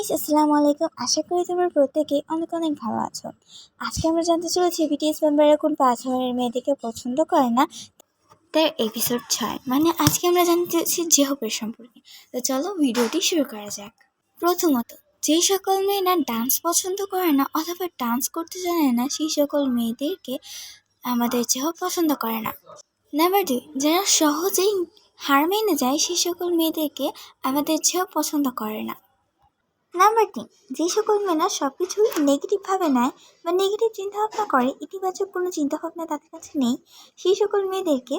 Armies আসসালামু আলাইকুম। আশা করি তোমরা প্রত্যেকেই অনেক অনেক ভালো আছো। আজকে আমরা জানতে চলেছি বিটিএস মেম্বাররা কোন পাঁচ ধরনের মেয়েদেরকে পছন্দ করে না। তার এপিসোড ছয়। মানে আজকে আমরা জানতে চাচ্ছি জেহবের সম্পর্কে। তো চলো ভিডিওটি শুরু করা যাক। প্রথমত, যেই সকল মেয়েরা ডান্স পছন্দ করে না অথবা ডান্স করতে জানে না, সেই সকল মেয়েদেরকে আমাদের জেহব পছন্দ করে না। নাম্বার দুই যারা সহজেই হার মেনে যায়, সেই সকল মেয়েদেরকে আমাদের যেও পছন্দ করে না। নাম্বার তিন যে সকল মেয়েরা সব কিছু নেগেটিভভাবে নেয় বা নেগেটিভ চিন্তাভাবনা করে, ইতিবাচক কোনো চিন্তাভাবনা তাদের কাছে নেই, সেই সকল মেয়েদেরকে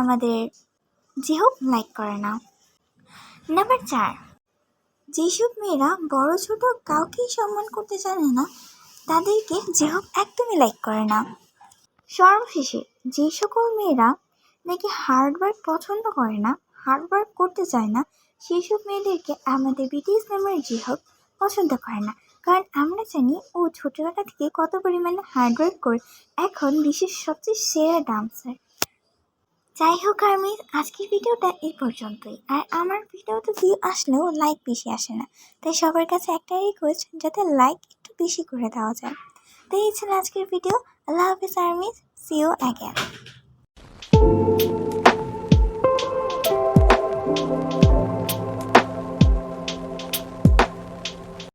আমাদের যে হোক লাইক করে না নাম্বার চার যেসব মেয়েরা বড়, ছোট কাউকেই সম্মান করতে জানে না, তাদেরকে যে হোক একদমই লাইক করে না সর্বশেষে, যে সকল মেয়েরা নাকি হার্ডওয়ার্ক পছন্দ করে না হার্ডওয়ার্ক করতে চায় না সেই সব মেয়েদেরকে আমাদের বিটিএস মেম্বার জিহব পছন্দ করে না। কারণ আমরা জানি ও ছোটোবেলা থেকে কত পরিমাণে হার্ডওয়ার্ক করে, এখন বিশ্বের সবচেয়ে সেরা ডান্সার। যাই হোক আমি আজকের ভিডিওটা এই পর্যন্তই। আর আমার ভিডিওতে ভিউ আসলেও লাইক বেশি আসে না। তাই সবার কাছে একটাই রিকোয়েস্ট যাতে লাইক একটু বেশি করে দেওয়া যায়। তো এই ছিল আজকের ভিডিও। আল্লাহ হাফিজ armies see you again thank you.